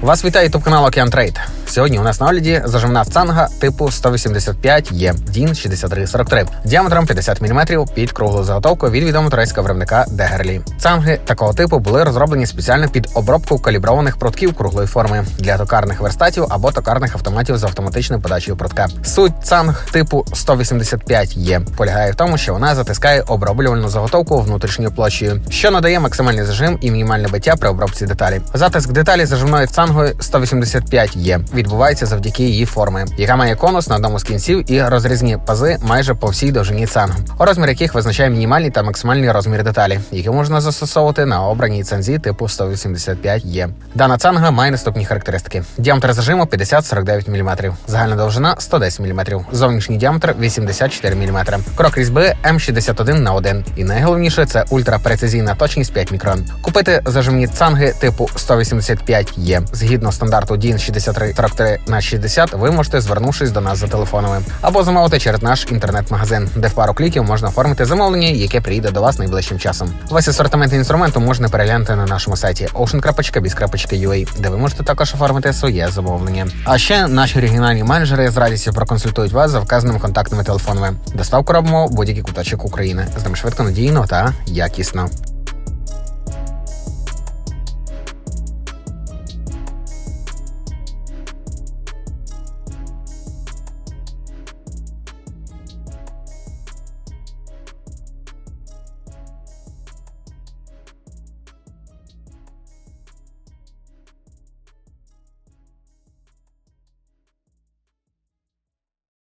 Вас вітає ютуб канал Океан Трейд. Сьогодні у нас на огляді заживна цанга типу 185 є DIN 6343 діаметром 50 мм під круглу заготовку від відомого турецького виробника Дегерлі. Цанги такого типу були розроблені спеціально під обробку каліброваних прутків круглої форми для токарних верстатів або токарних автоматів з автоматичною подачею прутка. Суть цанг типу 185 є полягає в тому, що вона затискає оброблювальну заготовку внутрішньою площею, що надає максимальний зажим і мінімальне биття при обробці деталі. Затиск деталі заживною цангою 185 є відбувається завдяки її форми, яка має конус на одному з кінців і розрізні пази майже по всій довжині цангу, розмір яких визначає мінімальний та максимальний розмір деталі, які можна застосовувати на обраній цанзі типу 185 є. Дана цанга має наступні характеристики: діаметр зажиму 50-49 мм, загальна довжина 110 мм, зовнішній діаметр 84 мм, крок різьби М61 на 1 і найголовніше це ультрапрецизійна точність 5 мікрон. Купити зажимні цанги типу 185 є згідно стандарту DIN 6343 на 60 ви можете звернувшись до нас за телефонами або замовити через наш інтернет-магазин, де в пару кліків можна оформити замовлення, яке прийде до вас найближчим часом. Весь асортимент інструменту можна переглянути на нашому сайті ocean.biz.ua, де ви можете також оформити своє замовлення. А ще наші регіональні менеджери з радістю проконсультують вас за вказаними контактними телефонами. Доставку робимо будь-який куточок України. З ними швидко надійно та якісно.